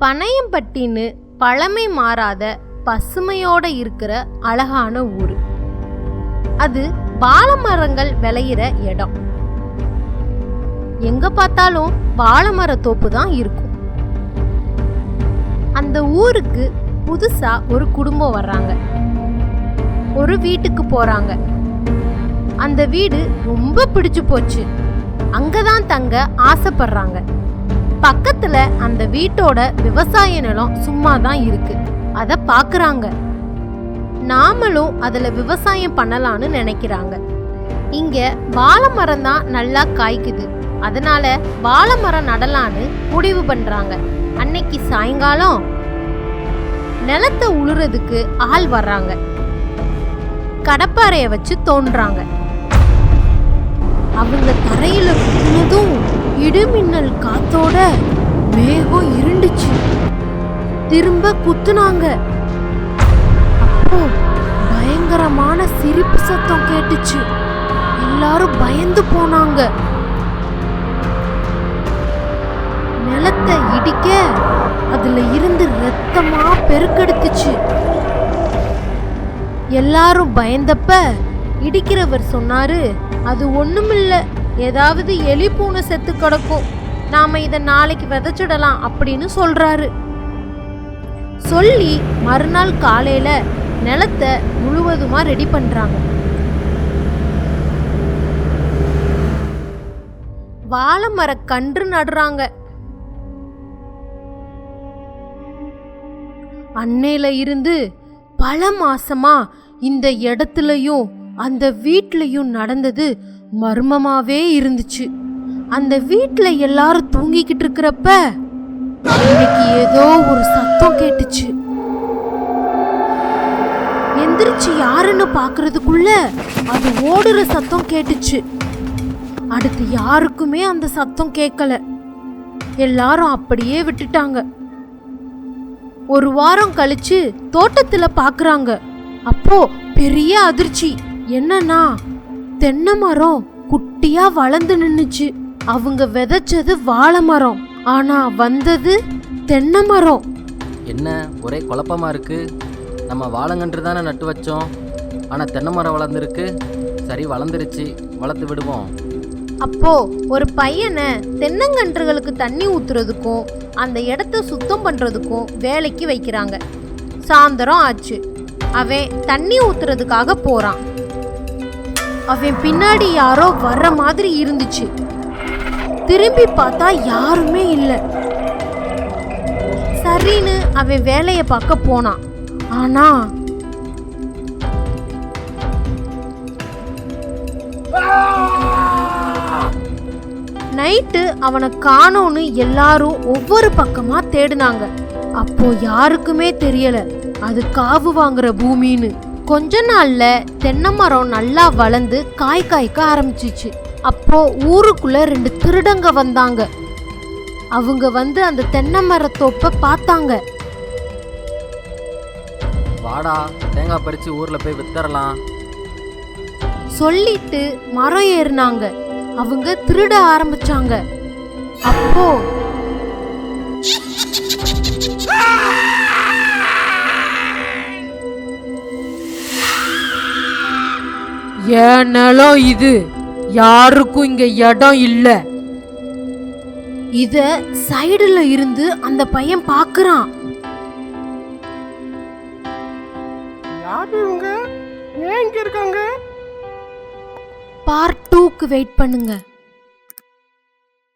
பனையம்பட்டின்னு பழமை மாறாத பசுமையோட இருக்கிற அழகான ஊர். அது வாழைமரங்கள் விளையிற இடம். எங்க பார்த்தாலும் வாழைமர தோப்பு தான் இருக்கும். அந்த ஊருக்கு புதுசா ஒரு குடும்பம் வர்றாங்க. ஒரு வீட்டுக்கு போறாங்க. அந்த வீடு ரொம்ப பிடிச்சு போச்சு. அங்கதான் தங்க ஆசைப்படுறாங்க. பக்கத்துல அந்த வீட்டோட விவசாய நிலம் சும்மா தான் இருக்கு. அத பாக்குறாங்க. நாமளும் அதுல விவசாயம் பண்ணலாம்னு நினைக்கிறாங்க. இங்க வாழை மரம் தான் நல்லா காய்க்குது. அதனால வாழை மரம் நடலான்னு முடிவு பண்றாங்க. அன்னைக்கு சாயங்காலம் நிலத்தை உழுறதுக்கு ஆள் வர்றாங்க. கடப்பாறைய வச்சு தோன்றாங்க அவங்க தரையில முழுதும் இடிமின்னல் காத்தோட மேகம் இருண்டுச்சு. திரும்ப குத்துனாங்க. அப்போ பயங்கரமான சிரிப்பு சத்தம் கேட்டுச்சு. எல்லாரும் பயந்து போனாங்க. நிலத்தை இடிக்க அதுல இருந்து ரத்தமா பெருக்கெடுத்துச்சு. எல்லாரும் பயந்தப்ப இடிக்கிறவர் சொன்னாரு அது ஒண்ணுமில்லை. ஏதாவது எலி பூனை செத்து கிடக்கும். நாம இதை நாளைக்கு விதைச்சிடலாம் அப்படின்னு சொல்றாரு. சொல்லி மறுநாள் காலையில நிலத்தை முழுவதுமா ரெடி பண்றாங்க. வாழை மர கன்று நடுறாங்க. அன்னையில இருந்து பல மாசமா இந்த இடத்துலயும் அந்த வீட்லயும் நடந்தது மர்மமாவே இருந்துச்சு. அந்த வீட்டில் எல்லாரும் தூங்கிக்கிட்டு இருக்கிறப்ப இன்னைக்கு ஏதோ ஒரு சத்தம் கேட்டுச்சு. எந்திரிச்சு யாருன்னு பாக்குறதுக்குள்ள அது ஓடுற சத்தம் கேட்டுச்சு. அடுத்து யாருக்குமே அந்த சத்தம் கேட்கல எல்லாரும் அப்படியே விட்டுட்டாங்க. ஒரு வாரம் கழிச்சு தோட்டத்துல பாக்குறாங்க. அப்போ பெரிய அதிர்ச்சி. என்னன்னா தென்னை மரம் குட்டியா வளர்ந்து நின்னுச்சு. அவங்க விதைச்சது வாழை மரம். ஆனா வந்தது தென்னை மரம். என்ன ஒரே குழப்பமா இருக்கு? நம்ம வாழைங்கன்று தானே நட்டு வச்சோம். ஆனால் தென்னை மரம் வளர்ந்துருக்கு. சரி வளர்ந்துருச்சு வளர்த்து விடுவோம். அப்போ ஒரு பையனை தென்னங்கன்றுகளுக்கு தண்ணி ஊத்துறதுக்கும் அந்த இடத்த சுத்தம் பண்றதுக்கும் வேலைக்கு வைக்கிறாங்க. சாயந்தரம் ஆச்சு. அவன் தண்ணி ஊத்துறதுக்காக போறான். அவன் பின்னாடி யாரோ வர்ற மாதிரி இருந்துச்சு. திரும்பி பார்த்தா யாருமே இல்லை. சரின்னு அவன் வேலையை பார்க்க போனான். ஆனா நைட்டு அவனை காணோன்னு எல்லாரும் ஒவ்வொரு பக்கமா தேடினாங்க. அப்போ யாருக்குமே தெரியல. அது காவு வாங்குற பூமின்னு. கொஞ்ச நாள்ல தென்னை மரம் நல்லா வளர்ந்து காய் காய்க்க ஆரம்பிச்சிச்சு. அப்போ ஊருக்குள்ள ரெண்டு திருடங்க வந்தாங்க. அவங்க வந்து அந்த தென்னை மரத்தோப்ப பார்த்தாங்க. வாடா தேங்காய் பறித்து ஊரில் போய் வித்தரலாம். சொல்லிட்டு மரம் ஏறினாங்க. அவங்க திருட ஆரம்பிச்சாங்க. அப்போ என் நிலம் இது? யாருக்கும் இங்க இடம் இல்ல. இத சைடுல இருந்து அந்த பையன் பாக்குறான். யாரு இவங்க? ஏன் இங்க இருக்காங்க? பார்ட் டூக்கு வெயிட் பண்ணுங்க.